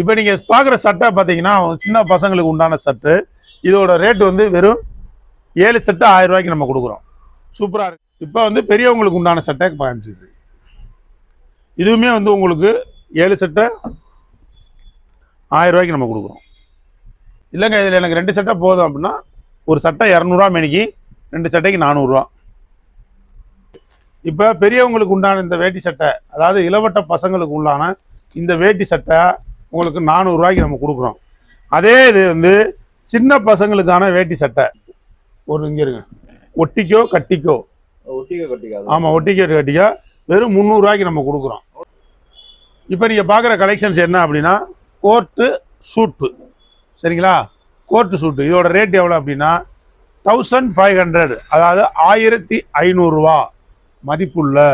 இப்போ நீங்கள் பார்க்குற சட்டை பார்த்தீங்கன்னா சின்ன பசங்களுக்கு உண்டான சட்டு. இதோட ரேட் வந்து வெறும் ஏழு சட்டை ஆயிரம் ரூபாய்க்கு நம்ம கொடுக்குறோம். சூப்பராக இருக்கு. இப்போ வந்து பெரியவங்களுக்கு உண்டான சட்டை காமிச்சிருக்கு இதுவுமே வந்து உங்களுக்கு ஏழு சட்டை ஆயிரம் ரூபாய்க்கு நம்ம கொடுக்குறோம். இல்லைங்க இதில் எனக்கு ரெண்டு சட்டை போதும் அப்படின்னா ஒரு சட்டை இரநூறுவா மேனிக்கு ரெண்டு சட்டைக்கு நானூறுரூவா இப்போ பெரியவங்களுக்கு உண்டான இந்த வேட்டி சட்டை அதாவது இளவட்ட பசங்களுக்கு உண்டான இந்த வேட்டி சட்டை உங்களுக்கு நானூறுரூவாய்க்கு நம்ம கொடுக்குறோம். அதே இது வந்து சின்ன பசங்களுக்கான வேட்டி சட்டை. ஒரு இங்கே இருங்க. ஒட்டிக்கோ கட்டிக்கோ. ஒட்டிக்க கட்டிக்காது ஆமாம் ஒட்டிக்கோ கட்டிக்கோ. வெறும் முந்நூறுரூவாய்க்கு நம்ம கொடுக்குறோம். இப்போ நீங்கள் பார்க்குற கலெக்ஷன்ஸ் என்ன அப்படின்னா கோர்ட்டு சூட்டு சரிங்களா? கோர்ட்டு சூட்டு இதோட ரேட் எவ்வளோ அப்படின்னா தௌசண்ட் ஃபைவ் ஹண்ட்ரட் அதாவது ஆயிரத்தி ஐநூறுரூவா மதிப்புள்ள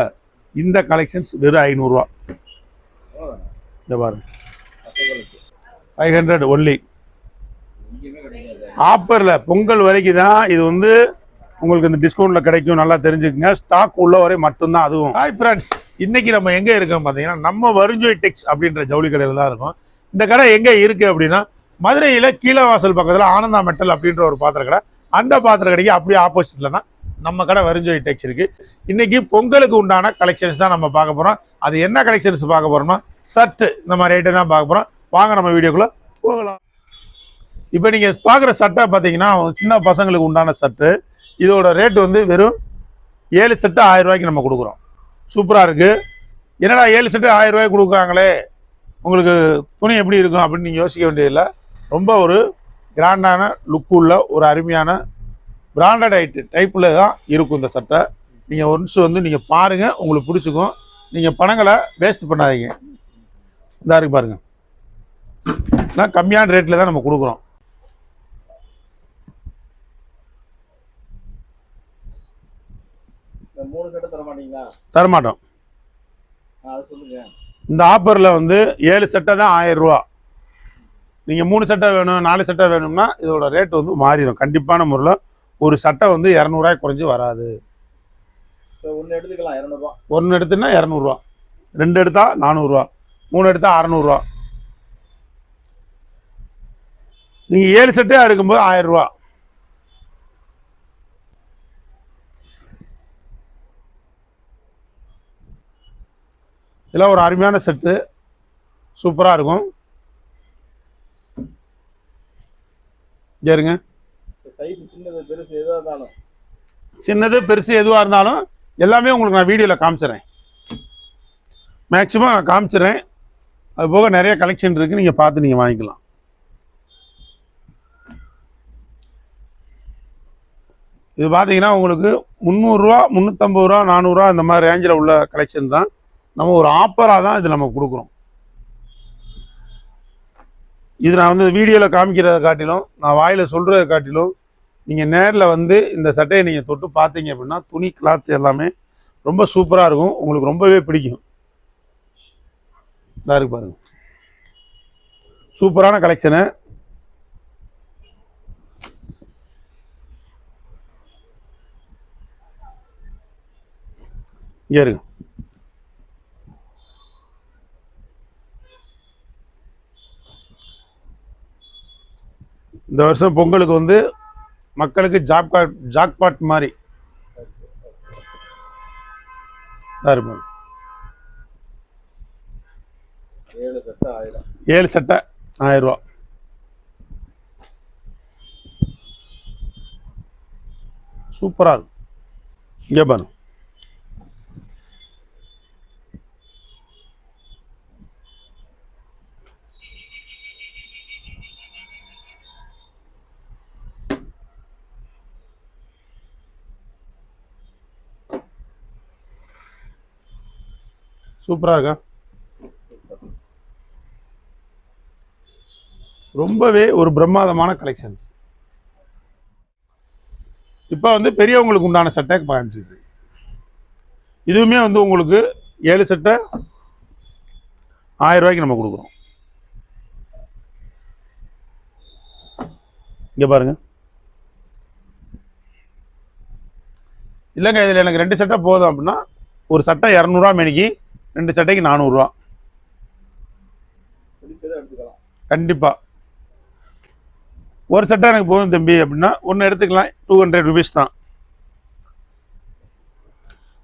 இந்த கலெக்ஷன்ஸ் வெறும் ஐநூறுரூவா இந்த பாருங்க. பசங்களுக்கு ஃபைவ் ஹண்ட்ரட் ஒன்லி ஆஃபரில் பொங்கல் வரைக்கும் தான் இது வந்து உங்களுக்கு இந்த டிஸ்கவுண்ட்டில் கிடைக்கும். நல்லா தெரிஞ்சுக்கங்க. ஸ்டாக் உள்ள வரை மட்டும்தான் அதுவும். ஹாய் ஃப்ரெண்ட்ஸ் இன்னைக்கு நம்ம எங்கே இருக்கோம் பார்த்தீங்கன்னா நம்ம வருஞ்சோய் டெக்ஸ் அப்படின்ற ஜவுளி கடையில் தான் இருக்கும். இந்த கடை எங்கே இருக்குது அப்படின்னா மதுரையில் கீழவாசல் பக்கத்தில் ஆனந்தா மெட்டல் அப்படின்ற ஒரு பாத்திர கடை. அந்த பாத்திர கடைக்கு அப்படியே ஆப்போசிட்டில் தான் நம்ம கடை வருஞ்சோய் டெக்ஸ் இருக்குது இன்றைக்கி பொங்கலுக்கு உண்டான கலெக்ஷன்ஸ் தான் நம்ம பார்க்க போகிறோம் அது என்ன கலெக்ஷன்ஸ் பார்க்க போகிறோம்னா சர்ட்டு. இந்த மாதிரி ஐட்டம் தான் பார்க்க போகிறோம் வாங்க நம்ம வீடியோக்குள்ளே போகலாம். இப்போ நீங்கள் பார்க்குற சட்டை பார்த்தீங்கன்னா சின்ன பசங்களுக்கு உண்டான சர்ட்டு. இதோட ரேட் வந்து வெறும் ஏழு செட்டு ஆயிரம் ரூபாய்க்கு நம்ம கொடுக்குறோம். சூப்பராக இருக்குது என்னடா ஏழு செட்டு ஆயிரம் ரூபாய்க்கு கொடுக்குறாங்களே? உங்களுக்கு துணி எப்படி இருக்கும் அப்படின்னு நீங்கள் யோசிக்க வேண்டியதில்லை. ரொம்ப ஒரு கிராண்டான லுக்கு உள்ள ஒரு அருமையான பிராண்டட் ஐட்டு டைப்பில் தான் இருக்கும் இந்த சட்டை. நீங்கள் ஒன்ஸ் வந்து நீங்கள் பாருங்கள் உங்களுக்கு பிடிச்சிக்கும். நீங்கள் பணங்களை வேஸ்ட் பண்ணாதீங்க. இந்த இருக்கு பாருங்கள் நான் கம்மியான ரேட்டில் தான் நம்ம கொடுக்குறோம். தரமாட்டோம் இந்த ஆஃபரில் வந்து ஏழு சட்டை தான் ஆயிரம் ரூபா. நீங்கள் மூணு சட்டை வேணும் நாலு சட்டை வேணும்னா இதோட ரேட் வந்து மாறிடும். கண்டிப்பான முறையில் ஒரு சட்டை வந்து இரநூறுவாய் குறைஞ்சி வராது. ஒன்று எடுத்துக்கலாம் இரநூறுவா. ஒன்று எடுத்துன்னா இரநூறுவா. ரெண்டு எடுத்தா நானூறுரூவா மூணு எடுத்தால் அறநூறுவா. நீங்கள் ஏழு செட்டாக எடுக்கும்போது ஆயிரம் ரூபா இதெல்லாம் ஒரு அருமையான செட்டு. சூப்பராக இருக்கும். சரிங்க சின்னது பெருசு இருந்தாலும் சின்னது பெருசு எதுவாக இருந்தாலும் எல்லாமே உங்களுக்கு நான் வீடியோவில் காமிச்சிடுறேன் மேக்ஸிமம் நான் காமிச்சிடுறேன் அது போக நிறைய கலெக்ஷன் இருக்குது நீங்கள் பார்த்து நீங்கள் வாங்கிக்கலாம். இது பார்த்தீங்கன்னா உங்களுக்கு முந்நூறுரூவா முந்நூற்றம்பது ரூபா நானூறுரூவா இந்த மாதிரி ரேஞ்சில் உள்ள கலெக்ஷன் தான். நம்ம ஒரு ஆஃபராக தான் இது நம்ம கொடுக்குறோம். இது நான் வந்து வீடியோவில் காமிக்கிறத காட்டிலும் நான் வாயில் சொல்கிறத காட்டிலும் நீங்கள் நேரில் வந்து இந்த சட்டையை நீங்கள் தொட்டு பார்த்தீங்க அப்படின்னா துணி கிளாத் எல்லாமே ரொம்ப சூப்பராக இருக்கும். உங்களுக்கு ரொம்பவே பிடிக்கும். இதாக இருக்கு பாருங்க. சூப்பரான கலெக்ஷனு இங்கே இருக்கு. இந்த வருஷம் பொங்கலுக்கு வந்து மக்களுக்கு ஜாப்காட் ஜாக்பாட் மாதிரி. இதா பாருங்க. ஏழு சட்டை ஆயிரம் சூப்பராக இருக்கும் இங்கே பாருங்க. சூப்பராக இருக்கா? ரொம்பவே ஒரு பிரம்மாதமான கலெக்ஷன்ஸ் இப்போ வந்து பெரியவங்களுக்கு உண்டான சட்டை காமிச்சிருக்கு இதுவுமே வந்து உங்களுக்கு ஏழு சட்டை ஆயிரம் ரூபாய்க்கு நம்ம கொடுக்குறோம். இங்கே பாருங்க. இல்லைங்க இதில் எனக்கு ரெண்டு சட்டை போதும் அப்படின்னா ஒரு சட்டை இரநூறுவா மேனிக்கு ரெண்டு சட்டைக்கு நானூறுரூவா கண்டிப்பாக ஒரு செட்டாக எனக்கு போதும் தம்பி அப்படின்னா ஒன்று எடுத்துக்கலாம். டூ ஹண்ட்ரட் ருபீஸ் தான்.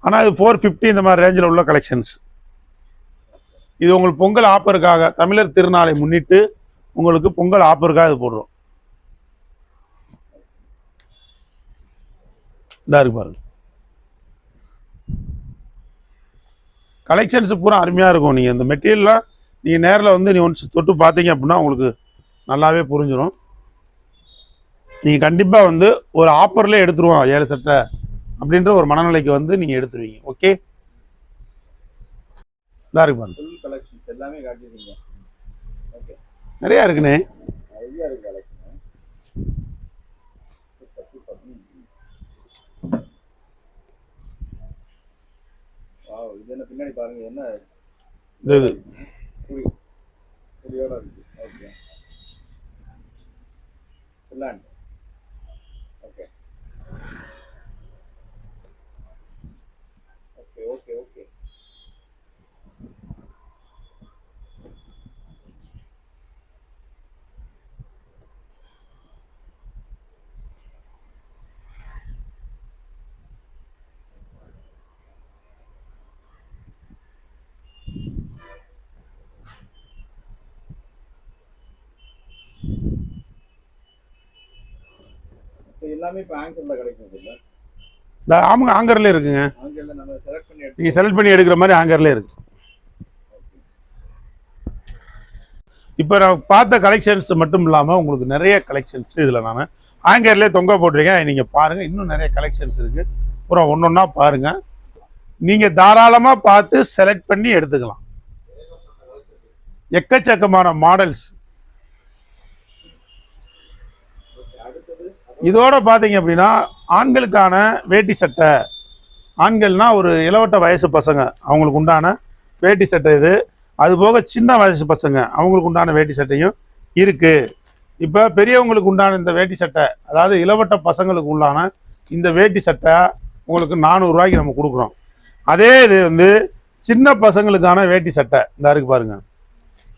ஆனால் இது ஃபோர் ஃபிஃப்டி இந்த மாதிரி ரேஞ்சில் உள்ள கலெக்ஷன்ஸ் இது உங்களுக்கு பொங்கல் ஆஃபருக்காக தமிழர் திருநாளை முன்னிட்டு உங்களுக்கு பொங்கல் ஆஃபருக்காக இது போடுறோம். இதா இருக்கு பாருங்க. கலெக்ஷன்ஸ் பூரா அருமையாக இருக்கும். நீங்கள் இந்த மெட்டீரியல்லாம் நீங்கள் நேரில் வந்து நீ ஒன்ஸ் தொட்டு பார்த்தீங்க அப்படின்னா உங்களுக்கு நல்லாவே புரிஞ்சிடும் நீங்கள் கண்டிப்பாக வந்து ஒரு ஆஃபர்லேயே எடுத்துருவோம் ஏழு சட்டை அப்படின்ற ஒரு மனநிலைக்கு வந்து நீங்கள் எடுத்துருவீங்க. ஓகே இதா இருக்கு பாருங்க. நிறையா இருக்குண்ணே. நிறைய இருக்கு கலெக்ஷன் வாவ் இது என்ன பின்னாடி பாருங்க என்ன? இது இது. புரி புரியோட இருக்கு. ஓகே ஓகே ஓகே ஓகே இப்போ எல்லாமே இப்போ ஆங்கர்ல கிடைக்கும் இல்ல. ஆமாங்க ஆங்கர்லேயே இருக்குங்க. ஆங்கர்ல நம்ம செலக்ட் பண்ணி எடுத்து நீங்கள் செலக்ட் பண்ணி எடுக்கிற மாதிரி ஆங்கர்லேயே இருக்கு. இப்போ நான் பார்த்த கலெக்ஷன்ஸ் மட்டும் இல்லாமல் உங்களுக்கு நிறைய கலெக்ஷன்ஸ் இதில் நான். ஆங்கர்லேயே தொங்க போட்டிருக்கேன். நீங்கள் பாருங்கள் இன்னும் நிறைய கலெக்ஷன்ஸ் இருக்குது பூரா ஒன்று ஒன்றா பாருங்கள் நீங்கள் தாராளமாக பார்த்து செலக்ட் பண்ணி எடுத்துக்கலாம். எக்கச்சக்கமான மாடல்ஸ் இதோட பார்த்தீங்க அப்படின்னா ஆண்களுக்கான வேட்டி சட்டை. ஆண்கள்னா ஒரு இளவட்ட வயசு பசங்க அவங்களுக்கு உண்டான வேட்டி சட்டை இது. அது போக சின்ன வயசு பசங்க அவங்களுக்கு உண்டான வேட்டி சட்டையும் இருக்குது இப்போ பெரியவங்களுக்கு உண்டான இந்த வேட்டி சட்டை அதாவது இளவட்ட பசங்களுக்கு உண்டான இந்த வேட்டி சட்டை உங்களுக்கு நானூறுரூவாய்க்கு நம்ம கொடுக்குறோம். அதே இது வந்து சின்ன பசங்களுக்கான வேட்டி சட்டை. இந்த இருக்கு பாருங்க.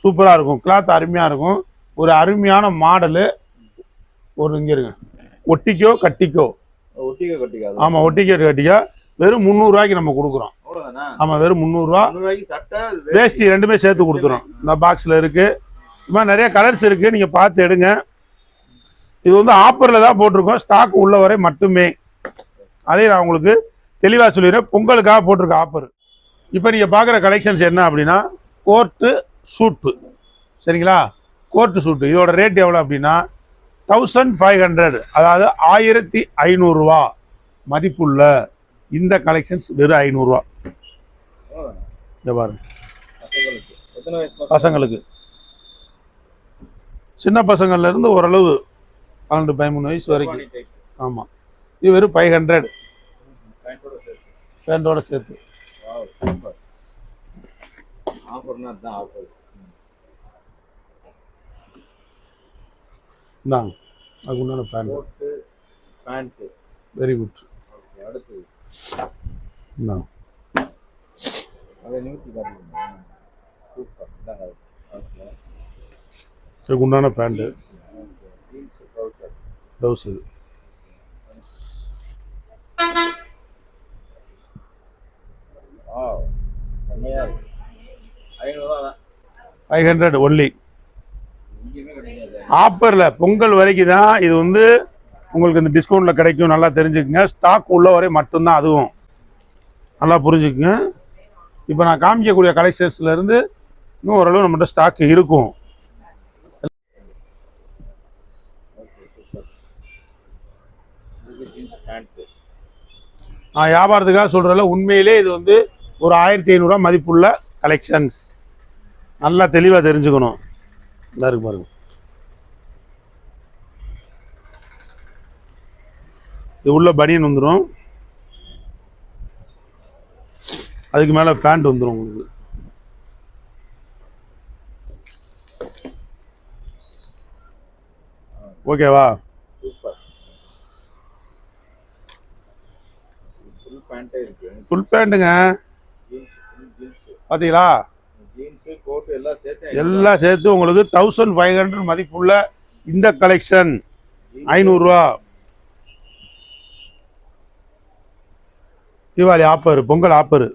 சூப்பராக இருக்கும். கிளாத் அருமையாக இருக்கும். ஒரு அருமையான மாடலு ஒரு இங்கே இருங்க. ஒட்டிக்கோ கட்டிக்கோ. ஒட்டிக்க கட்டிக்காது ஆமாம் ஒட்டிக்கோ கட்டிக்கோ. வெறும் முந்நூறுரூவாய்க்கு நம்ம கொடுக்குறோம். ஆமாம் வெறும் முந்நூறுரூவா வேஷ்டி. ரெண்டுமே சேர்த்து கொடுத்துரும் இந்த பாக்ஸில் இருக்குது இது மாதிரி நிறைய கலர்ஸ் இருக்குது நீங்கள் பார்த்து எடுங்க. இது வந்து ஆஃபரில் தான் போட்டிருக்கோம். ஸ்டாக் உள்ள வரை மட்டுமே. அதே நான் உங்களுக்கு தெளிவாக சொல்லிடுறேன். பொங்கலுக்காக போட்டிருக்க ஆஃபர் இப்போ நீங்கள் பார்க்குற கலெக்ஷன்ஸ் என்ன அப்படின்னா கோர்ட்டு சூட்டு சரிங்களா? கோர்ட்டு சூட்டு இதோட ரேட் எவ்வளோ அப்படின்னா தௌசண்ட் ஃபைவ் ஹண்ட்ரட் அதாவது ஆயிரத்தி ஐநூறுரூவா மதிப்புள்ள இந்த கலெக்ஷன்ஸ் வெறும் ஐநூறுரூவா அவ்வளவுதானா? பாருங்க. பசங்களுக்கு. வயசு பசங்களுக்கு சின்ன பசங்கள்லேருந்து ஓரளவு பன்னெண்டு பதிமூணு வயசு வரைக்கும். ஆமாம் இது வெறும் ஃபைவ் ஹண்ட்ரட் பேண்டோட சேர்த்து. ஆஃபர்னா அதான் ஆஃபர் இந்தாங்க. அதுக்கு உண்டான pant coat pant very good அடுத்தது அதை நிமித்தி அதுக்கு உண்டான பேண்ட்டு இருக்கு. ஐநூறுரூவா தான் ஃபைவ் ஹண்ட்ரட் ஒன்லி. ஆஃபரில் பொங்கல் வரைக்கும் தான் இது வந்து உங்களுக்கு இந்த டிஸ்கவுண்ட்டில் கிடைக்கும். நல்லா தெரிஞ்சுக்குங்க. ஸ்டாக் உள்ள வரை மட்டும்தான் அதுவும். நல்லா புரிஞ்சுக்குங்க. இப்போ நான் காமிக்கக்கூடிய கலெக்ஷன்ஸ்லேருந்து இன்னும் ஓரளவு நம்மகிட்ட ஸ்டாக் இருக்கும். நான் வியாபாரத்துக்காக சொல்கிறல உண்மையிலே இது வந்து ஒரு ஆயிரத்தி ஐநூறுரூவா மதிப்புள்ள கலெக்ஷன்ஸ் நல்லா தெளிவாக தெரிஞ்சுக்கணும். இந்த இருக்கு பாருங்க. இது உள்ள பனியன் வந்துடும் அதுக்கு மேலே பேண்ட் வந்துடும் உங்களுக்கு. ஓகேவா ஃபுல் பேண்ட்டுங்க பார்த்தீங்களா எல்லாம் சேர்த்து உங்களுக்கு தௌசண்ட் ஃபைவ் ஹண்ட்ரட் மதிப்புள்ள இந்த கலெக்ஷன் ஐநூறுரூவா தீபாவளி ஆப்பர் பொங்கல் ஆப்பர்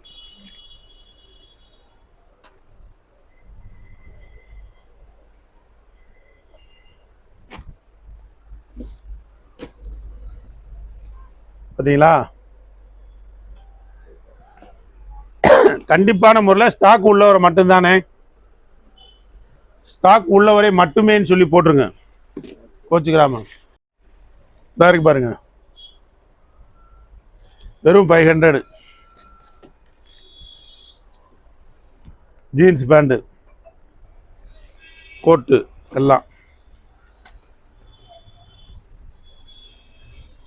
பார்த்தீங்களா கண்டிப்பான முறையில் ஸ்டாக் உள்ளவரை மட்டும்தானே? ஸ்டாக் உள்ளவரை மட்டுமேன்னு சொல்லி போட்டுருங்க. கோச்சுக்கிறாம இதா இருக்கு பாருங்க. வெறும் five hundred jeans pant coat எல்லாம்.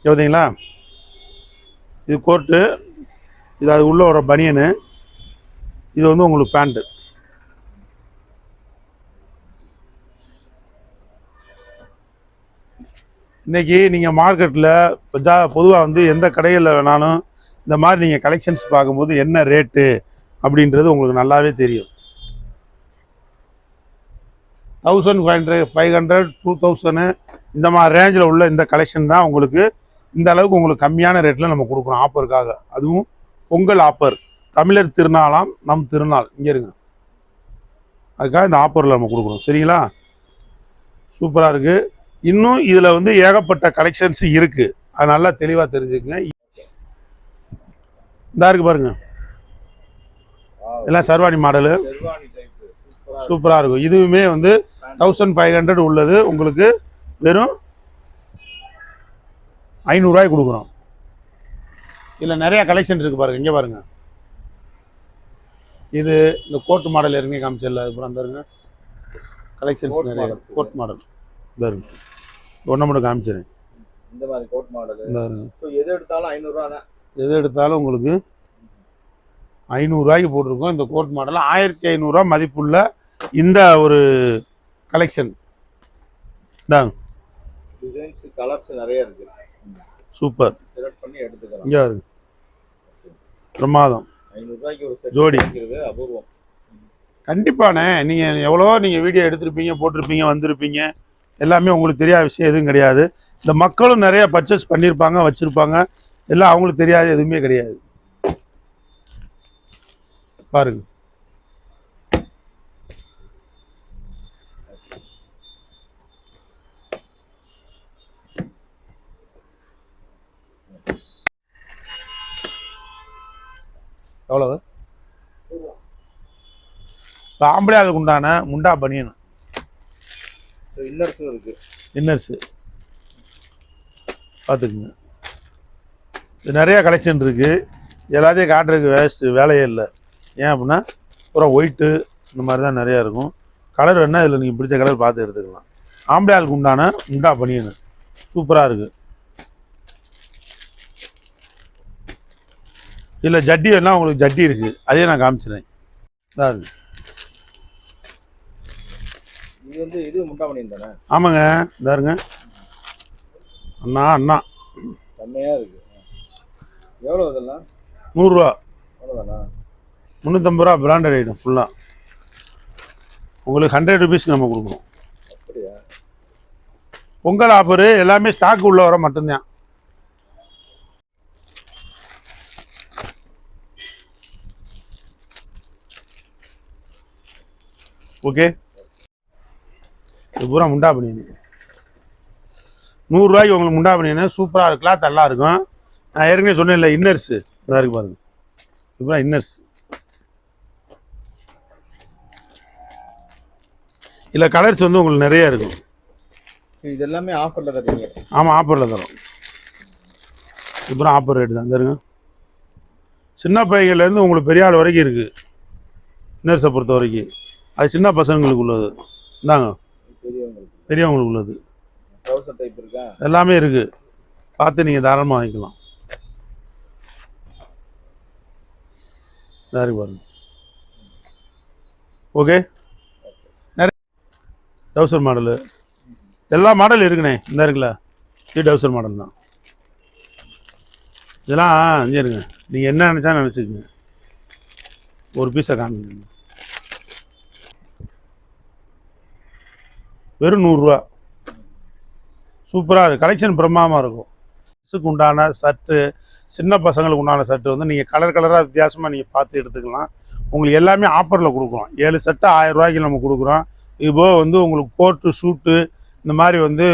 பார்த்தீங்களா இது கோட்டு இது அது உள்ள வர பனியனு இது வந்து உங்களுக்கு பேண்ட்டு இன்றைக்கி நீங்கள் மார்க்கெட்டில் ஜா பொதுவாக வந்து எந்த கடைகளில் வேணாலும் இந்த மாதிரி நீங்கள் கலெக்ஷன்ஸ் பார்க்கும்போது என்ன ரேட்டு அப்படின்றது உங்களுக்கு நல்லாவே தெரியும். Thousand five hundred five hundred two thousand இந்த மாதிரி ரேஞ்சில் உள்ள இந்த கலெக்ஷன் தான் உங்களுக்கு இந்த அளவுக்கு உங்களுக்கு கம்மியான ரேட்டில் நம்ம கொடுக்குறோம் ஆஃபருக்காக அதுவும் பொங்கல் ஆஃபர் தமிழர் திருநாளாம் நம் திருநாள். இங்கே இருங்க. அதுக்காக இந்த ஆஃபரில் நம்ம கொடுக்குறோம். சரிங்களா? சூப்பராக இருக்குது இன்னும் இதில் வந்து ஏகப்பட்ட கலெக்ஷன்ஸ் இருக்குது அது நல்லா தெளிவாக தெரிஞ்சுக்கங்க. இதாக இருக்குது பாருங்க. எல்லாம் சர்வாணி மாடலு சூப்பராக இருக்கும் இதுவுமே வந்து தௌசண்ட் ஃபைவ் ஹண்ட்ரட் உள்ளது. உங்களுக்கு வெறும் ஐநூறுரூவாய்க்கு கொடுக்குறோம். இதில் நிறையா கலெக்ஷன் இருக்குது பாருங்க. இங்கே பாருங்கள் இது இந்த கோட் மாடல் இறங்கி காமிச்சல அது அப்புறம் இருங்க கலெக்ஷன்ஸ் நிறைய. கோட் மாடல் பாருங்க. ஒன்றை மட்டும் காமிச்சிடுறேன் இந்த மாதிரி கோட் மாடல் பாருங்க. எது எடுத்தாலும் ஐநூறுரூவா தான். எது எடுத்தாலும் உங்களுக்கு ஐநூறுரூவாய்க்கு போட்டிருக்கோம். இந்த கோட் மாடல் ஆயிரத்தி ஐநூறுரூவா மதிப்புள்ள இந்த ஒரு கலெக்ஷன் இந்தாங்க. டிசைன்ஸ் கலர்ஸ் நிறைய இருக்கு. சூப்பர் செலக்ட் பண்ணி எடுத்துக்கலாம். இங்கே இருக்கு பிரமாதம். ஐநூறுரூவாய்க்கு ஒரு செட் ஜோடி. அபூர்வம். கண்டிப்பாண்ணே. நீங்கள் எவ்வளோ நீங்கள் வீடியோ எடுத்திருப்பீங்க போட்டிருப்பீங்க வந்திருப்பீங்க. எல்லாமே உங்களுக்கு தெரியாத விஷயம் எதுவும் கிடையாது. இந்த மக்களும் நிறைய பர்ச்சேஸ் பண்ணியிருப்பாங்க வச்சுருப்பாங்க. எல்லாம் அவங்களுக்கு தெரியாத எதுவுமே கிடையாது. பாருங்க. எவ்வளவு? இப்போ ஆம்பளை ஆளுக்கு உண்டான முண்டா பனியன். இன்னர்ஸும் இருக்கு. இன்னர்ஸு. பார்த்துக்குங்க இது நிறைய கலெக்ஷன் இருக்குது எல்லாத்தையும் காட்டுறதுக்கு வேஸ்ட் வேலையே இல்லை. ஏன் அப்படின்னா பூரா ஒயிட்டு இந்த மாதிரி தான் நிறையா இருக்கும். கலர் வேணால் இதில் நீங்கள் பிடிச்ச கலர் பார்த்து எடுத்துக்கலாம். ஆம்பளை ஆளுக்கு உண்டான முண்டா பனியன். சூப்பராக இருக்குது இதில் ஜட்டி வேணால் உங்களுக்கு ஜட்டி இருக்குது அதே நான் காமிச்சிடுறேன். இருக்கு இது வந்து இது முண்டாமணியம் தானே? ஆமாங்க. இதாருங்க அண்ணா அண்ணா. செம்மையா இருக்கு. எவ்வளோ இதெல்லாம்? நூறுரூவா. அவ்வளோதானா முந்நூற்றம்பது ரூபா பிராண்டட் ஐட்டம் ஃபுல்லாக உங்களுக்கு ஹண்ட்ரட் ருபீஸ்க்கு நம்ம கொடுக்குறோம். அப்படியா? பொங்கல் ஆஃபரு எல்லாமே ஸ்டாக் உள்ள வர மட்டும்தான். ஓகே? இது பூரா முண்டா பண்ணியது நூறுரூவாய்க்கு உங்களுக்கு முண்டா பண்ணியது சூப்பராக இருக்கும் கிளாத் நல்லா இருக்கும். நான் ஏற்கனவே சொன்னேன்ல இன்னர்ஸு இதாக இருக்கு பாருங்க. பூரா இன்னர்ஸ் இதில் கலர்ஸ் வந்து உங்களுக்கு நிறைய இருக்கும். இது எல்லாமே ஆஃபர்ல தரீங்க ஆமாம் ஆஃபரில் தரோம் இப்போ ஆஃபர் ரேட்டு தான். தருங்க சின்ன பையன்லேருந்து உங்களுக்கு பெரிய ஆள் வரைக்கும் இருக்குது நர்ஸை பொறுத்த வரைக்கும். அது சின்ன பசங்களுக்கு உள்ளது. இந்தாங்க. பெரியவங்களுக்கு பெரியவங்களுக்கு உள்ளது. ட்ரௌசர் டைப் இருக்கா? எல்லாமே இருக்குது பார்த்து நீங்கள் தாராளமாக வாங்கிக்கலாம். இருக்கு பாருங்க. ஓகே? நிறைய டவுசர் மாடலு. எல்லா மாடல் இருக்குண்ணே. இந்த இருக்குல்ல. இது டவுசர் மாடல் தான். இதெல்லாம் இங்கே இருங்க. நீங்கள் என்ன நினச்சா நினச்சிக்கங்க. ஒரு பீஸை காமிங்க. வெறும் நூறுரூவா. சூப்பராக இருக்குது கலெக்ஷன் பிரம்மாண்டமாக இருக்கும். ட்ரெஸ்ஸுக்கு உண்டான ஷர்ட்டு சின்ன பசங்களுக்கு உண்டான ஷர்ட்டு வந்து நீங்கள் கலர் கலராக வித்தியாசமாக நீங்கள் பார்த்து எடுத்துக்கலாம். உங்களுக்கு எல்லாமே ஆஃபரில் கொடுக்குறோம். ஏழு சட்டை ஆயிரம் ரூபாய்க்கு நம்ம கொடுக்குறோம். இப்போ வந்து உங்களுக்கு கோட்டு ஷூட்டு இந்த மாதிரி வந்து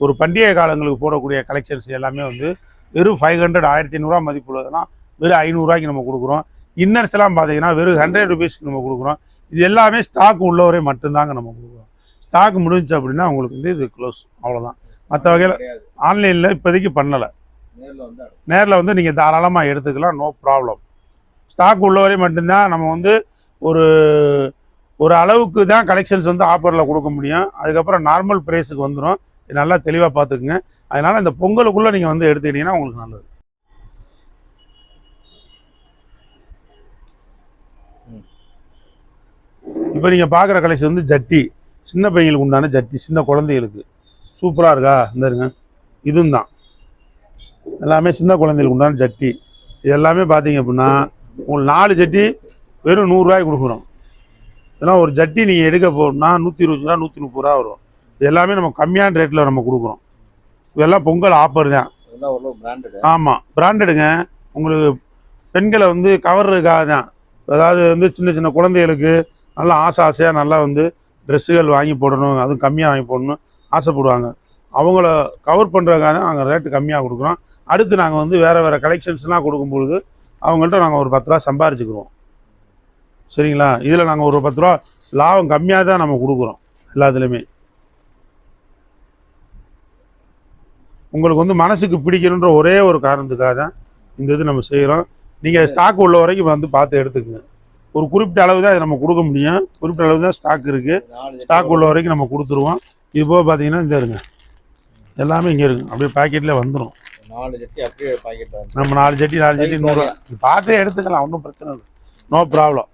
ஒரு பண்டிகை காலங்களுக்கு போடக்கூடிய கலெக்ஷன்ஸ் எல்லாமே வந்து வெறும் ஃபைவ் ஹண்ட்ரட் ஆயிரத்தி ஐநூறுரூவா மதிப்பு உள்ளதெல்லாம் வெறும் ஐநூறுரூவாய்க்கு நம்ம கொடுக்குறோம். இன்னர்ஸ் எல்லாம் பார்த்தீங்கன்னா வெறும் ஹண்ட்ரட் ருபீஸ்க்கு நம்ம கொடுக்குறோம். இது எல்லாமே ஸ்டாக் உள்ளவரே மட்டும்தாங்க நம்ம கொடுக்குறோம். ஸ்டாக் முடிஞ்சுச்சு அப்படின்னா உங்களுக்கு வந்து இது க்ளோஸ் அவ்வளோதான் மற்ற வகையில் ஆன்லைனில் இப்போதைக்கு பண்ணலை. நேர்ல வந்து அடு- நேரில் வந்து நீங்கள் தாராளமாக எடுத்துக்கலாம் நோ ப்ராப்ளம் ஸ்டாக் உள்ளவரை மட்டும்தான் நம்ம வந்து ஒரு ஒரு அளவுக்கு தான் கலெக்ஷன்ஸ் வந்து ஆஃபரில் கொடுக்க முடியும். அதுக்கப்புறம் நார்மல் ப்ரைஸுக்கு வந்துடும் இது நல்லா தெளிவாக பார்த்துக்குங்க. அதனால் இந்த பொங்கலுக்குள்ளே நீங்கள் வந்து எடுத்துக்கிட்டீங்கன்னா உங்களுக்கு நல்லது. இப்போ நீங்கள் பார்க்குற கலெக்ஷன் வந்து ஜட்டி. சின்ன பையங்களுக்கு உண்டான ஜட்டி சின்ன குழந்தைகளுக்கு. சூப்பராக இருக்கா? இந்த இருங்க இதுவும் தான் எல்லாமே சின்ன குழந்தைகளுக்கு உண்டான ஜட்டி. இது எல்லாமே பார்த்தீங்க அப்படின்னா உங்களுக்கு நாலு ஜட்டி வெறும் நூறுரூவாய்க்கு கொடுக்குறோம். இதெல்லாம் ஒரு ஜட்டி நீங்கள் எடுக்க போகணும்னா நூற்றி இருபது ரூபா நூற்றி முப்பது ரூபா வரும். இது எல்லாமே நம்ம கம்மியான ரேட்டில் நம்ம கொடுக்குறோம். இதெல்லாம் பொங்கல் ஆஃபர் தான். ஆமாம் பிராண்டடுங்க உங்களுக்கு பெண்களை வந்து கவர்றதுக்காக தான். அதாவது வந்து சின்ன சின்ன குழந்தைகளுக்கு நல்லா ஆசை ஆசையாக நல்லா வந்து ட்ரெஸ்ஸுகள் வாங்கி போடணும் அதுவும் கம்மியாக வாங்கி போடணும் ஆசைப்படுவாங்க. அவங்கள கவர் பண்ணுறதுக்காக தான் நாங்கள் ரேட்டு கம்மியாக கொடுக்குறோம். அடுத்து நாங்கள் வந்து வேறு வேறு கலெக்ஷன்ஸ்லாம் கொடுக்கும்பொழுது அவங்கள்ட்ட நாங்கள் ஒரு பத்து ரூபா சம்பாரிச்சுக்குவோம். சரிங்களா? இதில் நாங்கள் ஒரு பத்து ரூபா லாபம் கம்மியாக தான் நம்ம கொடுக்குறோம் எல்லாத்துலேயுமே. உங்களுக்கு வந்து மனசுக்கு பிடிக்கணுன்ற ஒரே ஒரு காரணத்துக்காக தான் இந்த இது நம்ம செய்கிறோம். நீங்கள் ஸ்டாக் உள்ள வரைக்கும் வந்து பார்த்து எடுத்துக்கங்க. ஒரு குறிப்பிட்ட அளவு தான் நம்ம கொடுக்க முடியும். குறிப்பிட்ட அளவு தான் ஸ்டாக் இருக்குது ஸ்டாக் உள்ள வரைக்கும் நம்ம கொடுத்துருவோம். இது போக பார்த்தீங்கன்னா இந்த இருங்க. எல்லாமே இங்கே இருக்கு. அப்படியே பாக்கெட்டில் வந்துடும் நாலு ஜட்டி அப்படியே பாக்கெட் நம்ம நாலு ஜட்டி நாலு ஜட்டி Size நூறுரூவா பார்த்தே எடுத்துக்கலாம். ஒன்றும் பிரச்சனை இல்லை. No problem